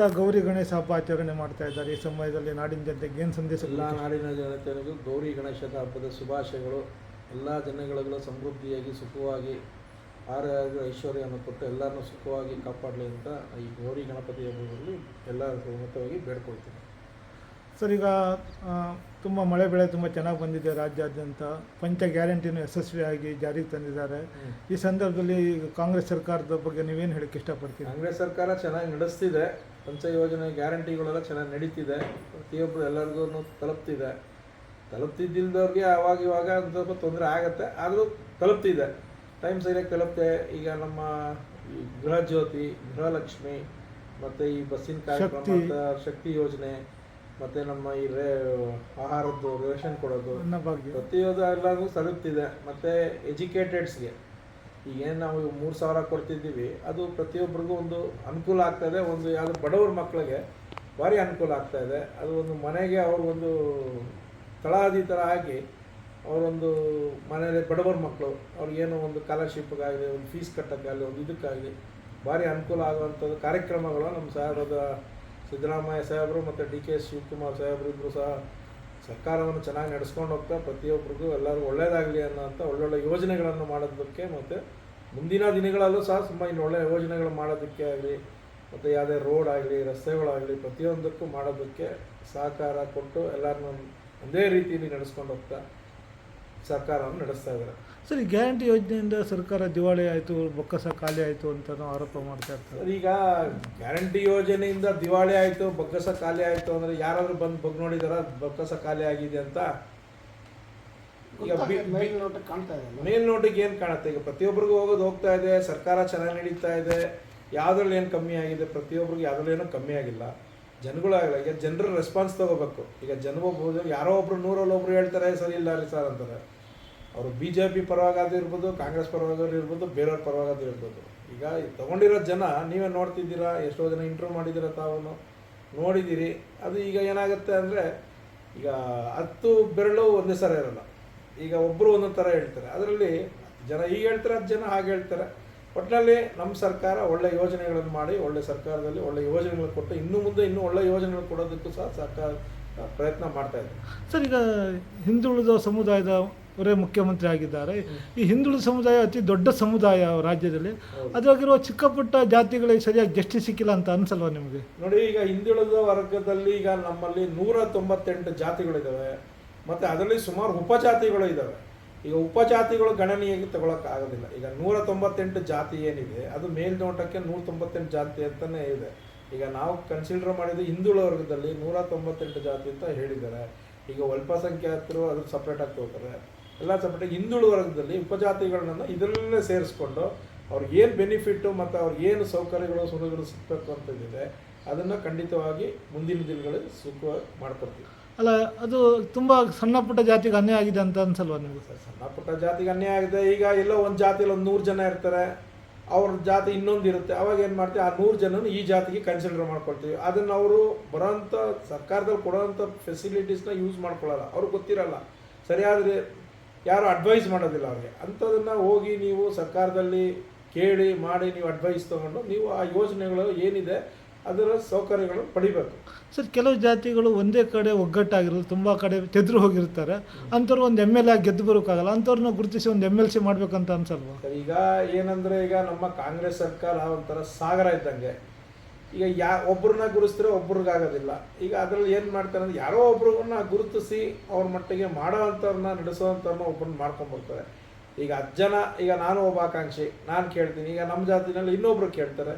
ರಾಜ್ಯಾದ್ಯಂತ ಗೌರಿ ಗಣೇಶ ಹಬ್ಬ ಆಚರಣೆ ಮಾಡ್ತಾ ಇದ್ದಾರೆ. ಈ ಸಮಯದಲ್ಲಿ ನಾಡಿನ ಜನತೆಗೆ ಏನು ಸಂದೇಶ ಎಲ್ಲ? ನಾಡಿನ ಜನತೆಗೂ ಗೌರಿ ಗಣೇಶದ ಹಬ್ಬದ ಶುಭಾಶಯಗಳು. ಎಲ್ಲ ಜನಗಳೆಲ್ಲ ಸಮೃದ್ಧಿಯಾಗಿ, ಸುಖವಾಗಿ, ಆರೋಗ್ಯ, ಐಶ್ವರ್ಯವನ್ನು ಕೊಟ್ಟು ಎಲ್ಲರನ್ನೂ ಸುಖವಾಗಿ ಕಾಪಾಡಲಿ ಅಂತ ಈ ಗೌರಿ ಗಣಪತಿ ಹಬ್ಬದಲ್ಲಿ ಎಲ್ಲ ಸಮ್ಮತವಾಗಿ ಬೇಡ್ಕೊಳ್ತೀನಿ. ಸರ್ ಈಗ ತುಂಬ ಮಳೆ ಬೆಳೆ ತುಂಬ ಚೆನ್ನಾಗಿ ಬಂದಿದೆ ರಾಜ್ಯಾದ್ಯಂತ. ಪಂಚ ಗ್ಯಾರಂಟಿನೂ ಯಶಸ್ವಿಯಾಗಿ ಜಾರಿಗೆ ತಂದಿದ್ದಾರೆ. ಈ ಸಂದರ್ಭದಲ್ಲಿ ಈಗ ಕಾಂಗ್ರೆಸ್ ಸರ್ಕಾರದ ಬಗ್ಗೆ ನೀವೇನು ಹೇಳಕ್ಕೆ ಇಷ್ಟಪಡ್ತೀರಿ? ಕಾಂಗ್ರೆಸ್ ಸರ್ಕಾರ ಚೆನ್ನಾಗಿ ನಡೆಸ್ತಿದೆ. ಪಂಚ ಯೋಜನೆ ಗ್ಯಾರಂಟಿಗಳೆಲ್ಲ ಚೆನ್ನಾಗಿ ನಡೀತಿದೆ. ಪ್ರತಿಯೊಬ್ಬರು ಎಲ್ಲರಿಗೂ ತಲುಪ್ತಿದೆ. ತಲುಪ್ತಿದ್ದಿಲ್ದವ್ರಿಗೆ ಅವಾಗ ಇವಾಗ ಒಂದು ಸ್ವಲ್ಪ ತೊಂದರೆ ಆಗುತ್ತೆ. ಆದರೂ ತಲುಪ್ತಿದೆ. ಟೈಮ್ ಸರಿಯಾಗಿ ತಲುಪ್ತೆ. ಈಗ ನಮ್ಮ ಗೃಹ ಜ್ಯೋತಿ ಗೃಹಲಕ್ಷ್ಮಿ ಮತ್ತು ಈ ಬಸ್ಸಿನ ಕಾರ್ಯಕ್ರಮ ಶಕ್ತಿ ಯೋಜನೆ ಮತ್ತು ನಮ್ಮ ಈ ರೇ ಆಹಾರದ್ದು ರೇಷನ್ ಕೊಡೋದು. ಪ್ರತಿಯೊಂದು ಎಲ್ಲರಿಗೂ ತಲುಪ್ತಿದೆ ಮತ್ತು ಎಜುಕೇಟೆಡ್ಸ್ಗೆ. ಈಗೇನು ನಾವು ಮೂರು ಸಾವಿರ ಕೊಡ್ತಿದ್ದೀವಿ. ಅದು ಪ್ರತಿಯೊಬ್ಬರಿಗೂ ಒಂದು ಅನುಕೂಲ ಆಗ್ತಾಯಿದೆ. ಒಂದು ಯಾವುದು ಬಡವ್ರ ಮಕ್ಕಳಿಗೆ ಭಾರಿ ಅನುಕೂಲ ಆಗ್ತಾ ಇದೆ ಅದು ಒಂದು ಮನೆಗೆ ಅವರು ಒಂದು ತಳಹದಿ ಥರ ಆಗಿ ಅವರೊಂದು ಮನೆಯಲ್ಲಿ ಬಡವರ ಮಕ್ಕಳು ಅವ್ರಿಗೇನೋ ಒಂದು ಸ್ಕಾಲರ್ಶಿಪ್ಗಾಗಲಿ ಒಂದು ಫೀಸ್ ಕಟ್ಟೋಕ್ಕಾಗಲಿ ಒಂದು ಇದಕ್ಕಾಗಲಿ ಭಾರಿ ಅನುಕೂಲ ಆಗುವಂಥದ್ದು ಕಾರ್ಯಕ್ರಮಗಳು ನಮ್ಮ ಸಾಹೇಬರದ ಸಿದ್ದರಾಮಯ್ಯ ಸಾಹೇಬರು ಮತ್ತು ಡಿ ಕೆ ಶಿವಕುಮಾರ್ ಸಾಹೇಬರು ಇಬ್ಬರು ಸಹ ಸರ್ಕಾರವನ್ನು ಚೆನ್ನಾಗಿ ನಡೆಸ್ಕೊಂಡು ಹೋಗ್ತಾ ಪ್ರತಿಯೊಬ್ಬರಿಗೂ ಎಲ್ಲರೂ ಒಳ್ಳೆಯದಾಗಲಿ ಅನ್ನೋಂಥ ಒಳ್ಳೊಳ್ಳೆ ಯೋಜನೆಗಳನ್ನು ಮಾಡೋದಕ್ಕೆ ಮತ್ತು ಮುಂದಿನ ದಿನಗಳಲ್ಲೂ ಸಹ ತುಂಬ ಇನ್ನು ಒಳ್ಳೆಯ ಯೋಜನೆಗಳು ಮಾಡೋದಕ್ಕೆ ಆಗಲಿ, ಮತ್ತು ಯಾವುದೇ ರೋಡ್ ಆಗಲಿ, ರಸ್ತೆಗಳಾಗಲಿ ಪ್ರತಿಯೊಂದಕ್ಕೂ ಮಾಡೋದಕ್ಕೆ ಸಹಕಾರ ಕೊಟ್ಟು ಎಲ್ಲರನ್ನೂ ಒಂದೇ ರೀತಿಯಲ್ಲಿ ನಡೆಸ್ಕೊಂಡು ಹೋಗ್ತಾ ಸರ್ಕಾರವನ್ನು ನಡೆಸ್ತಾ ಇದ್ದಾರೆ. ಸರ್ ಈ ಗ್ಯಾರಂಟಿ ಯೋಜನೆಯಿಂದ ಸರ್ಕಾರ ದಿವಾಳಿ ಆಯಿತು ಬೊಕ್ಕಸ ಖಾಲಿ ಆಯಿತು ಅಂತ ಆರೋಪ ಮಾಡ್ತಾ ಇರ್ತಾರೆ. ಸರ್, ಈಗ ಗ್ಯಾರಂಟಿ ಯೋಜನೆಯಿಂದ ದಿವಾಳಿ ಆಯಿತು ಬೊಕ್ಕಸ ಖಾಲಿ ಆಯಿತು ಅಂದರೆ ಯಾರಾದರೂ ಬಂದು ಬಗ್ ನೋಡಿದಾರ ಬೊಕ್ಕಸ ಖಾಲಿ ಆಗಿದೆ ಅಂತ? ಈಗ ಬಿ- ಬಿ- ಕಾಣ್ತಾ ಇದೆ ಮೇಲ್ನೋಟಿಗೆ ಏನು ಕಾಣುತ್ತೆ? ಈಗ ಪ್ರತಿಯೊಬ್ಬರಿಗೂ ಹೋಗೋದು ಹೋಗ್ತಾ ಇದೆ ಸರ್ಕಾರ ಚೆನ್ನಾಗಿ ನಡೀತಾ ಇದೆ ಯಾವುದ್ರಲ್ಲಿ ಏನು ಕಮ್ಮಿ ಆಗಿದೆ ಪ್ರತಿಯೊಬ್ಬರಿಗೂ ಯಾವುದ್ರಲ್ಲಿ ಏನೂ ಕಮ್ಮಿ ಆಗಿಲ್ಲ. ಜನಗಳಾಗಲ್ಲ ಈಗ ಜನರ ರೆಸ್ಪಾನ್ಸ್ ತಗೋಬೇಕು. ಈಗ ಜನ ಒಬ್ಬರು ಯಾರೋ ಒಬ್ರು ನೂರಲ್ಲಿ ಒಬ್ರು ಹೇಳ್ತಾರೆ ಸರಿ ಇಲ್ಲ ರೀ ಸರ್ ಅಂತಾರೆ. ಅವರು ಬಿ ಜೆ ಪಿ ಪರವಾಗಾದ್ರೂ ಇರ್ಬೋದು, ಕಾಂಗ್ರೆಸ್ ಪರವಾಗಾದ್ರೂ ಇರ್ಬೋದು, ಬೇರೆಯವ್ರ ಪರವಾಗಾದ್ರೂ ಇರ್ಬೋದು. ಈಗ ತಗೊಂಡಿರೋ ಜನ, ನೀವೇ ನೋಡ್ತಿದ್ದೀರಾ, ಎಷ್ಟೋ ಜನ ಇಂಟ್ರೂ ಮಾಡಿದ್ದೀರಾ ತಾವು ನೋಡಿದ್ದೀರಿ. ಅದು ಈಗ ಏನಾಗುತ್ತೆ ಅಂದರೆ, ಈಗ ಹತ್ತು ಬೆರಳು ಒಂದೇ ಸರ ಇರಲ್ಲ. ಈಗ ಒಬ್ಬರು ಒಂದೊಂದು ಥರ ಹೇಳ್ತಾರೆ. ಅದರಲ್ಲಿ ಜನ ಈಗ ಹೇಳ್ತಾರೆ ಹತ್ತು ಜನ ಹಾಗೆ ಹೇಳ್ತಾರೆ. ಒಟ್ಟಿನಲ್ಲಿ ನಮ್ಮ ಸರ್ಕಾರ ಒಳ್ಳೆ ಯೋಜನೆಗಳನ್ನು ಮಾಡಿ, ಒಳ್ಳೆ ಸರ್ಕಾರದಲ್ಲಿ ಒಳ್ಳೆ ಯೋಜನೆಗಳು ಕೊಟ್ಟು, ಇನ್ನು ಮುಂದೆ ಇನ್ನೂ ಒಳ್ಳೆ ಯೋಜನೆಗಳು ಕೊಡೋದಕ್ಕೂ ಸಹ ಸರ್ಕಾರ ಪ್ರಯತ್ನ ಮಾಡ್ತಾ ಇದೆ. ಸರ್, ಈಗ ಹಿಂದುಳಿದ ಸಮುದಾಯದ ಅವರೇ ಮುಖ್ಯಮಂತ್ರಿ ಆಗಿದ್ದಾರೆ ಈ ಹಿಂದುಳಿದ ಸಮುದಾಯ ಅತಿ ದೊಡ್ಡ ಸಮುದಾಯ ರಾಜ್ಯದಲ್ಲಿ. ಅದರಾಗಿರುವ ಚಿಕ್ಕ ಪುಟ್ಟ ಜಾತಿಗಳಿಗೆ ಸರಿಯಾಗಿ ಜಸ್ಟಿಸ್ ಸಿಕ್ಕಿಲ್ಲ ಅಂತ ಅನ್ಸಲ್ವಾ ನಿಮಗೆ? ನೋಡಿ, ಈಗ ಹಿಂದುಳಿದ ವರ್ಗದಲ್ಲಿ ಈಗ ನಮ್ಮಲ್ಲಿ ನೂರ ತೊಂಬತ್ತೆಂಟು ಜಾತಿಗಳಿದ್ದಾವೆ ಮತ್ತು ಅದರಲ್ಲಿ ಸುಮಾರು ಉಪಜಾತಿಗಳು ಇದ್ದಾವೆ ಈಗ ಉಪಜಾತಿಗಳು ಗಣನೀಯವಾಗಿ ತಗೊಳಕ್ಕೆ ಆಗೋದಿಲ್ಲ ಈಗ ನೂರ ತೊಂಬತ್ತೆಂಟು ಜಾತಿ ಏನಿದೆ, ಅದು ಮೇಲ್ನೋಟಕ್ಕೆ ನೂರ ತೊಂಬತ್ತೆಂಟು ಜಾತಿ ಅಂತಲೇ ಇದೆ. ಈಗ ನಾವು ಕನ್ಸಿಡರ್ ಮಾಡಿದ ಹಿಂದುಳ ವರ್ಗದಲ್ಲಿ ನೂರ ತೊಂಬತ್ತೆಂಟು ಜಾತಿ ಅಂತ ಹೇಳಿದ್ದಾರೆ. ಈಗ ಅಲ್ಪಸಂಖ್ಯಾತರು ಅದು ಸಪ್ರೇಟಾಗಿ ತಗೋತಾರೆ. ಎಲ್ಲ ಸಪ್ರೇಟಾಗಿ ಹಿಂದುಳಿದ ವರ್ಗದಲ್ಲಿ ಉಪಜಾತಿಗಳನ್ನ ಇದರಲ್ಲೇ ಸೇರಿಸ್ಕೊಂಡು ಅವ್ರಿಗೆ ಏನು ಬೆನಿಫಿಟ್ಟು ಮತ್ತು ಅವ್ರಿಗೆ ಏನು ಸೌಕರ್ಯಗಳು ಸುಖಗಳು ಸಿಗಬೇಕು ಅಂತಂದಿದೆ ಅದನ್ನು ಖಂಡಿತವಾಗಿ ಮುಂದಿನ ದಿನಗಳಲ್ಲಿ ಸುಖವಾಗಿ ಮಾಡ್ಕೊಡ್ತೀವಿ. ಅಲ್ಲ ಅದು ತುಂಬ ಸಣ್ಣ ಪುಟ್ಟ ಜಾತಿಗೆ ಅನ್ಯಾಯ ಆಗಿದೆ ಅಂತ ಅನ್ಸಲ್ವಾ ನಿಮಗೆ? ಸರ್, ಸಣ್ಣ ಪುಟ್ಟ ಜಾತಿಗೆ ಅನ್ಯಾಯ ಆಗಿದೆ. ಈಗ ಎಲ್ಲೋ ಒಂದು ಜಾತಿಯಲ್ಲಿ ಒಂದು ನೂರು ಜನ ಇರ್ತಾರೆ ಅವ್ರ ಜಾತಿ ಇನ್ನೊಂದು ಇರುತ್ತೆ. ಅವಾಗ ಏನು ಮಾಡ್ತೀವಿ? ಆ ನೂರು ಜನನು ಈ ಜಾತಿಗೆ ಕನ್ಸಿಡರ್ ಮಾಡ್ಕೊಳ್ತೀವಿ. ಅದನ್ನು ಅವರು ಬರೋಂಥ ಸರ್ಕಾರದಲ್ಲಿ ಕೊಡೋವಂಥ ಫೆಸಿಲಿಟೀಸ್ನ ಯೂಸ್ ಮಾಡ್ಕೊಳ್ಳಲ್ಲ ಅವ್ರಿಗೆ ಗೊತ್ತಿರಲ್ಲ. ಸರಿಯಾದರೆ ಯಾರು ಅಡ್ವೈಸ್ ಮಾಡೋದಿಲ್ಲ ಅವ್ರಿಗೆ. ಅಂಥದನ್ನು ಹೋಗಿ ನೀವು ಸರ್ಕಾರದಲ್ಲಿ ಕೇಳಿ ಮಾಡಿ ನೀವು ಅಡ್ವೈಸ್ ತೊಗೊಂಡು ನೀವು ಆ ಯೋಜನೆಗಳು ಏನಿದೆ ಅದರ ಸೌಕರ್ಯಗಳು ಪಡಿಬೇಕು. ಸರ್ ಕೆಲವು ಜಾತಿಗಳು ಒಂದೇ ಕಡೆ ಒಗ್ಗಟ್ಟಾಗಿರಲ್ಲ ತುಂಬ ಕಡೆ ತೆದ್ರು ಹೋಗಿರ್ತಾರೆ. ಅಂಥವ್ರು ಒಂದು ಎಂ ಎಲ್ ಎ ಗೆದ್ದು ಬರೋಕ್ಕಾಗಲ್ಲ ಅಂಥವ್ರನ್ನ ಗುರುತಿಸಿ ಒಂದು ಎಂ ಎಲ್ ಸಿ ಮಾಡಬೇಕಂತ ಅನ್ಸಲ್ವಾ? ಈಗ ಏನಂದರೆ ಈಗ ನಮ್ಮ ಕಾಂಗ್ರೆಸ್ ಸರ್ಕಾರ ಒಂಥರ ಸಾಗರ ಇದ್ದಂಗೆ. ಈಗ ಯಾ ಒಬ್ಬರನ್ನ ಗುರುತಿಸಿದ್ರೆ ಒಬ್ರಿಗಾಗೋದಿಲ್ಲ ಈಗ ಅದರಲ್ಲಿ ಏನು ಮಾಡ್ತಾರೆ ಅಂದರೆ ಯಾರೋ ಒಬ್ಬರನ್ನ ಗುರುತಿಸಿ ಅವ್ರ ಮಟ್ಟಿಗೆ ಮಾಡೋ ಅಂಥವ್ರನ್ನ ನಡೆಸೋವಂಥವ್ರನ್ನ ಒಬ್ಬರನ್ನ ಮಾಡ್ಕೊಂಡ್ಬರ್ತಾರೆ ಈಗ ಹತ್ತು ಜನ, ಈಗ ನಾನು ಒಬ್ಬ ಆಕಾಂಕ್ಷಿ, ನಾನು ಕೇಳ್ತೀನಿ. ಈಗ ನಮ್ಮ ಜಾತಿನಲ್ಲಿ ಇನ್ನೊಬ್ರು ಕೇಳ್ತಾರೆ.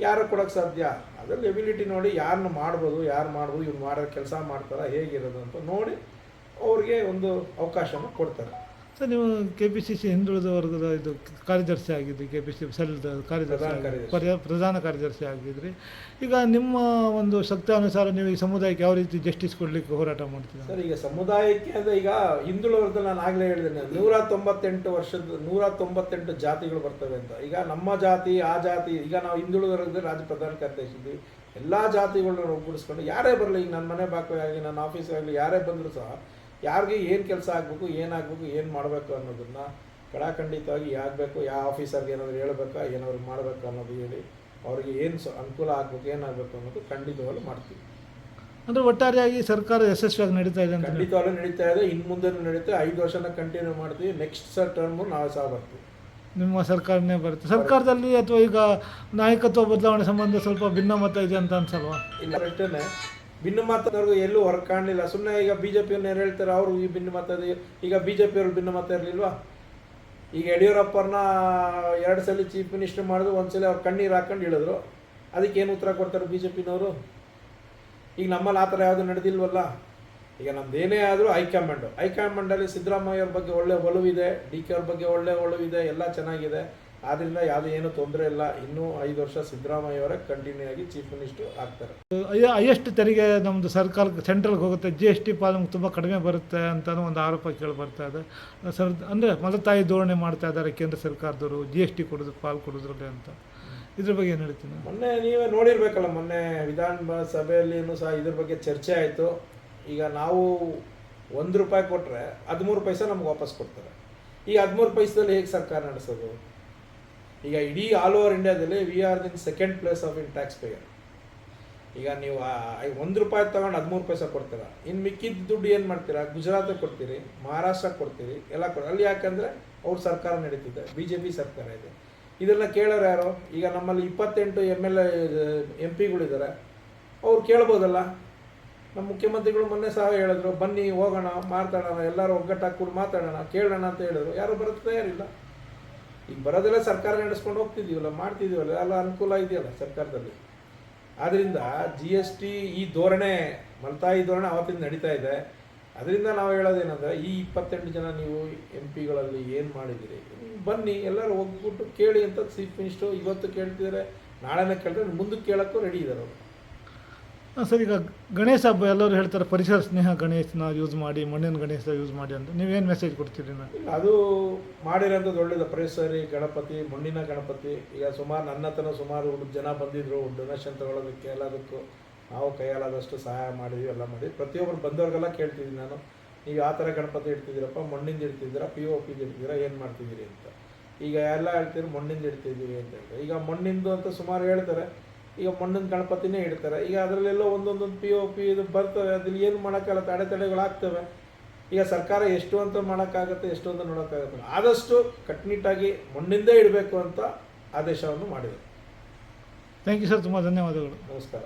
ಯಾರು ಕೊಡೋಕ್ಕೆ ಸಾಧ್ಯ? ಅದರಲ್ಲಿ ಎಬಿಲಿಟಿ ನೋಡಿ ಯಾರನ್ನ ಮಾಡ್ಬೋದು, ಯಾರು ಮಾಡ್ಬೋದು, ಇವ್ರು ಮಾಡೋ ಕೆಲಸ ಮಾಡ್ತಾರೆ, ಹೇಗಿರೋದು ಅಂತ ನೋಡಿ ಅವ್ರಿಗೆ ಒಂದು ಅವಕಾಶನ ಕೊಡ್ತಾರೆ. ಸರ್ ನೀವು ಕೆ ಪಿ ಸಿ ಸಿ ಹಿಂದುಳಿದ ವರ್ಗದ ಇದು ಕಾರ್ಯದರ್ಶಿ ಆಗಿದ್ರಿ ಕೆ ಪಿ ಸಿ ಸೆಲ್ದ ಕಾರ್ಯದರ್ಶಿ ಪ್ರಧಾನ ಆಗಿದ್ರಿ. ಕಾರ್ಯದರ್ಶಿ. ಪರ್ಯ ಪ್ರಧಾನ ಕಾರ್ಯದರ್ಶಿ ಆಗಿದ್ರಿ ಈಗ ನಿಮ್ಮ ಒಂದು ಶಕ್ತಾನುಸಾರ ನೀವು ಈ ಸಮುದಾಯಕ್ಕೆ ಯಾವ ರೀತಿ ಜಸ್ಟಿಸ್ ಕೊಡಲಿಕ್ಕೆ ಹೋರಾಟ ಮಾಡ್ತೀರಾ ಸರ್ ಈಗ ಸಮುದಾಯಕ್ಕೆ ಅಂದರೆ ಈಗ ಹಿಂದುಳಿದ ನಾನು ಆಗಲೇ ಹೇಳಿದ್ದೇನೆ ನೂರ ತೊಂಬತ್ತೆಂಟು ವರ್ಷದ ನೂರ ತೊಂಬತ್ತೆಂಟು ಜಾತಿಗಳು ಬರ್ತವೆ ಅಂತ ಈಗ ನಮ್ಮ ಜಾತಿ ಆ ಜಾತಿ ಈಗ ನಾವು ಹಿಂದುಳಿದ ವರ್ಗದ ರಾಜ್ಯ ಪ್ರಧಾನ ಕಾರ್ಯದರ್ಶಿ ಇದ್ವಿ ಎಲ್ಲ ಜಾತಿಗಳನ್ನ ಒಗ್ಗೂಡಿಸ್ಕೊಂಡು ಯಾರೇ ಬರಲಿ ಈಗ ನನ್ನ ಮನೆ ಬಾಕಿ ಆಗಲಿ ನನ್ನ ಆಫೀಸ್ ಆಗಲಿ ಯಾರೇ ಬಂದರೂ ಸಹ ಯಾರಿಗೆ ಏನು ಕೆಲಸ ಆಗಬೇಕು ಏನಾಗಬೇಕು ಏನು ಮಾಡಬೇಕು ಅನ್ನೋದನ್ನು ಕಡಾಖಂಡಿತವಾಗಿ ಆಗಬೇಕು ಯಾವ ಆಫೀಸರ್ಗೆ ಏನಾದರೂ ಹೇಳಬೇಕು ಏನಾದ್ರು ಮಾಡಬೇಕು ಅನ್ನೋದು ಹೇಳಿ ಅವರಿಗೆ ಏನು ಸ ಅನುಕೂಲ ಆಗಬೇಕು ಏನಾಗಬೇಕು ಅನ್ನೋದು ಖಂಡಿತವಾಗಲೂ ಮಾಡ್ತೀವಿ. ಅಂದರೆ ಒಟ್ಟಾರೆಯಾಗಿ ಸರ್ಕಾರ ಯಶಸ್ವಿಯಾಗಿ ನಡೀತಾ ಇದೆ ಖಂಡಿತವಾಗ್ಲೂ ನಡೀತಾ ಇದೆ. ಇನ್ನು ಮುಂದೆ ನಡೀತಾ ಐದು ವರ್ಷನ ಕಂಟಿನ್ಯೂ ಮಾಡ್ತೀವಿ. ನೆಕ್ಸ್ಟ್ ಸರ್ ಟರ್ಮು ನಾವು ಸಹ ಬರ್ತೀವಿ. ನಿಮ್ಮ ಸರ್ಕಾರನೇ ಬರುತ್ತೆ. ಸರ್ಕಾರದಲ್ಲಿ ಅಥವಾ ಈಗ ನಾಯಕತ್ವ ಬದಲಾವಣೆ ಸಂಬಂಧ ಸ್ವಲ್ಪ ಭಿನ್ನಮತ ಇದೆ ಅಂತ ಅನ್ಸಲ್ವಾ? ಇಲ್ಲ ಅಷ್ಟೇ ಭಿನ್ನ ಮತದವ್ರಿಗೂ ಎಲ್ಲೂ ಹೊರಗೆ ಕಾಣಲಿಲ್ಲ. ಸುಮ್ಮನೆ ಈಗ ಬಿ ಜೆ ಪಿಯವ್ರನ್ನ ಏನು ಹೇಳ್ತಾರೆ, ಅವರು ಈ ಭಿನ್ನ ಮತ ಈಗ ಬಿ ಜೆ ಪಿಯವ್ರು ಭಿನ್ನ ಮತ ಇರಲಿಲ್ವಾ? ಈಗ ಯಡಿಯೂರಪ್ಪನ ಎರಡು ಸಲ ಚೀಫ್ ಮಿನಿಸ್ಟರ್ ಮಾಡಿದ್ರು ಒಂದು ಸಲ ಅವ್ರು ಕಣ್ಣೀರು ಹಾಕೊಂಡು ಹೇಳಿದ್ರು. ಅದಕ್ಕೆ ಏನು ಉತ್ತರ ಕೊಡ್ತಾರೆ ಬಿ ಜೆ ಪಿನವರು ಈಗ ನಮ್ಮಲ್ಲಿ ಆ ಥರ ಯಾವುದು ನಡೆದಿಲ್ವಲ್ಲ? ಈಗ ನಮ್ದು ಏನೇ ಆದರೂ ಹೈಕಮಾಂಡು. ಹೈಕಮಾಂಡಲ್ಲಿ ಸಿದ್ದರಾಮಯ್ಯ ಅವ್ರ ಬಗ್ಗೆ ಒಳ್ಳೆ ಒಲವಿದೆ, ಡಿ ಕೆ ಅವ್ರ ಬಗ್ಗೆ ಒಳ್ಳೆ ಒಲವಿದೆ, ಎಲ್ಲ ಚೆನ್ನಾಗಿದೆ. ಆದ್ದರಿಂದ ಯಾವ್ದು ಏನು ತೊಂದರೆ ಇಲ್ಲ. ಇನ್ನೂ ಐದು ವರ್ಷ ಸಿದ್ದರಾಮಯ್ಯ ಅವರೇ ಕಂಟಿನ್ಯೂ ಆಗಿ ಚೀಫ್ ಮಿನಿಸ್ಟರ್ ಆಗ್ತಾರೆ. ಹೈಯೆಸ್ಟ್ ತೆರಿಗೆ ನಮ್ಮದು ಸರ್ಕಾರ ಸೆಂಟ್ರಲ್ಗೆ ಹೋಗುತ್ತೆ. ಜಿ ಎಸ್ ಟಿ ಪಾಲು ತುಂಬ ಕಡಿಮೆ ಬರುತ್ತೆ ಅಂತಲೂ ಒಂದು ಆರೋಪ ಕೇಳಿ ಬರ್ತಾ ಇದೆ. ಸರ್ ಅಂದರೆ ಮಲತಾಯಿ ಧೋರಣೆ ಮಾಡ್ತಾ ಇದ್ದಾರೆ ಕೇಂದ್ರ ಸರ್ಕಾರದವರು. ಜಿ ಎಸ್ ಟಿ ಕೊಡೋದು ಪಾಲು ಕೊಡೋದ್ರಲ್ಲಿ ಅಂತ. ಇದ್ರ ಬಗ್ಗೆ ಏನು ಹೇಳ್ತೀನಿ ಮೊನ್ನೆ ನೀವೇ ನೋಡಿರ್ಬೇಕಲ್ಲ ಮೊನ್ನೆ ವಿಧಾನ ಸಭೆಯಲ್ಲಿನೂ ಸಹ ಇದ್ರ ಬಗ್ಗೆ ಚರ್ಚೆ ಆಯಿತು. ಈಗ ನಾವು ಒಂದು ರೂಪಾಯಿ ಕೊಟ್ಟರೆ ಹದಿಮೂರು ಪೈಸೆ ನಮ್ಗೆ ವಾಪಸ್ ಕೊಡ್ತಾರೆ. ಈ ಹದಿಮೂರು ಪೈಸದಲ್ಲಿ ಹೇಗೆ ಸರ್ಕಾರ ನಡೆಸೋದು? ಈಗ ಇಡೀ ಆಲ್ ಓವರ್ ಇಂಡಿಯಾದಲ್ಲಿ we are the second place of in taxpayer ಈಗ ನೀವು ಒಂದು ರೂಪಾಯಿ ತಗೊಂಡು ಹದಿಮೂರು ಪೈಸೆ ಕೊಡ್ತೀರಾ? ಇನ್ನು ಮಿಕ್ಕಿದ ದುಡ್ಡು ಏನು ಮಾಡ್ತೀರಾ? ಗುಜರಾತಿಗೆ ಕೊಡ್ತೀರಿ, ಮಹಾರಾಷ್ಟ್ರ ಕೊಡ್ತೀರಿ, ಎಲ್ಲ ಕೊಡ, ಅಲ್ಲಿ ಯಾಕಂದರೆ ಅವ್ರ ಸರ್ಕಾರ ನಡೀತಿದೆ ಬಿ ಜೆ ಪಿ ಸರ್ಕಾರ ಇದೆ. ಇದನ್ನು ಕೇಳೋರು ಯಾರು? ಈಗ ನಮ್ಮಲ್ಲಿ ಇಪ್ಪತ್ತೆಂಟು ಎಂ ಎಲ್ ಎಂ ಪಿಗಳಿದ್ದಾರೆ ಅವ್ರು ಕೇಳ್ಬೋದಲ್ಲ? ನಮ್ಮ ಮುಖ್ಯಮಂತ್ರಿಗಳು ಮೊನ್ನೆ ಸಹ ಹೇಳಿದ್ರು, ಬನ್ನಿ, ಹೋಗೋಣ, ಮಾತಾಡೋಣ, ಎಲ್ಲರೂ ಒಗ್ಗಟ್ಟಾಗಿ ಕೂಡ ಮಾತಾಡೋಣ, ಕೇಳೋಣ ಅಂತ ಹೇಳಿದ್ರು. ಯಾರು ಬರುತ್ತೆ ತಯಾರಿಲ್ಲ. ಈಗ ಬರೋದೆಲ್ಲ ಸರ್ಕಾರ ನಡೆಸ್ಕೊಂಡು ಹೋಗ್ತಿದ್ದೀವಲ್ಲ, ಮಾಡ್ತಿದ್ದೀವಲ್ಲ, ಎಲ್ಲ ಅನುಕೂಲ ಇದೆಯಲ್ಲ ಸರ್ಕಾರದಲ್ಲಿ. ಆದ್ದರಿಂದ ಜಿ ಎಸ್ ಟಿ ಈ ಧೋರಣೆ, ಮಲ್ತಾಯಿ ಧೋರಣೆ ಅವತ್ತಿಂದ ನಡೀತಾ ಇದೆ. ಅದರಿಂದ ನಾವು ಹೇಳೋದೇನಂದ್ರೆ, ಈ ಇಪ್ಪತ್ತೆಂಟು ಜನ ನೀವು ಎಂ ಪಿಗಳಲ್ಲಿ ಏನು ಮಾಡಿದ್ದೀರಿ? ಬನ್ನಿ, ಎಲ್ಲರೂ ಹೋಗ್ಬಿಟ್ಟು ಕೇಳಿ ಅಂತ ಚೀಫ್ ಮಿನಿಸ್ಟರ್ ಇವತ್ತು ಕೇಳ್ತಿದ್ದಾರೆ, ನಾಳೆನೇ ಕೇಳ್ತಾರೆ, ಮುಂದಕ್ಕೆ ಕೇಳೋಕ್ಕೂ ರೆಡಿ ಇದ್ದಾರೆ ಅವರು. ಸರ್, ಈಗ ಗಣೇಶ ಹಬ್ಬ, ಎಲ್ಲರೂ ಹೇಳ್ತಾರೆ, ಪರಿಸರ ಸ್ನೇಹ ಗಣೇಶನ ಯೂಸ್ ಮಾಡಿ, ಮಣ್ಣಿನ ಗಣೇಶ ಯೂಸ್ ಮಾಡಿ ಅಂತ. ನೀವೇನು ಮೆಸೇಜ್ ಕೊಡ್ತೀರಿ ನಾನು ಅದು ಮಾಡಿರೋಂಥದ್ದು ಒಳ್ಳೇದು. ಪರಿಸರಿ, ಗಣಪತಿ, ಮಣ್ಣಿನ ಗಣಪತಿ. ಈಗ ಸುಮಾರು ನನ್ನ ಹತ್ರನೂ ಸುಮಾರು ಜನ ಬಂದಿದ್ರು ಡೊನೇಷನ್ ತಗೊಳ್ಳೋದಕ್ಕೆ ಎಲ್ಲದಕ್ಕೂ. ನಾವು ಕೈಯಲ್ಲಾದಷ್ಟು ಸಹಾಯ ಮಾಡಿದ್ವಿ, ಎಲ್ಲ ಮಾಡಿ ಪ್ರತಿಯೊಬ್ಬರು ಬಂದವ್ರಿಗೆಲ್ಲ ಕೇಳ್ತಿದ್ದೀನಿ ನಾನು. ನೀವು ಯಾವ ಥರ ಗಣಪತಿ ಇಡ್ತಿದ್ದೀರಪ್ಪ? ಮಣ್ಣಿಂದ ಇಡ್ತಿದ್ದೀರಾ? P O ಪಿದು ಇಡ್ತಿದ್ದೀರಾ? ಏನು ಮಾಡ್ತಿದ್ದೀರಿ? ಅಂತ. ಈಗ ಎಲ್ಲ ಹೇಳ್ತೀರಿ ಮಣ್ಣಿಂದ ಇಡ್ತಿದ್ದೀವಿ ಅಂತ ಹೇಳ್ತಾರೆ. ಈಗ ಮಣ್ಣಿಂದು ಅಂತ ಸುಮಾರು ಹೇಳ್ತಾರೆ. ಈಗ ಮಣ್ಣಿನ ಗಣಪತಿನೇ ಇಡ್ತಾರೆ. ಈಗ ಅದರಲ್ಲೆಲ್ಲೋ ಒಂದೊಂದೊಂದು ಪಿ ಒ ಪಿ ಇದು ಬರ್ತವೆ ಅದ್ರಲ್ಲಿ ಏನು ಮಾಡೋಕ್ಕಾಗಲ್ಲ ಅಡೆತಡೆಗಳಾಗ್ತವೆ ಈಗ ಸರ್ಕಾರ ಎಷ್ಟು ಅಂತ ಮಾಡೋಕ್ಕಾಗುತ್ತೆ ಎಷ್ಟು ಅಂತ ನೋಡೋಕ್ಕಾಗತ್ತೆ? ಆದಷ್ಟು ಕಟ್ನಿಟ್ಟಾಗಿ ಮಣ್ಣಿಂದೇ ಇಡಬೇಕು ಅಂತ ಆದೇಶವನ್ನು ಮಾಡಿದೆ ಥ್ಯಾಂಕ್ ಯು ಸರ್ ತುಂಬ ಧನ್ಯವಾದಗಳು. ನಮಸ್ಕಾರ.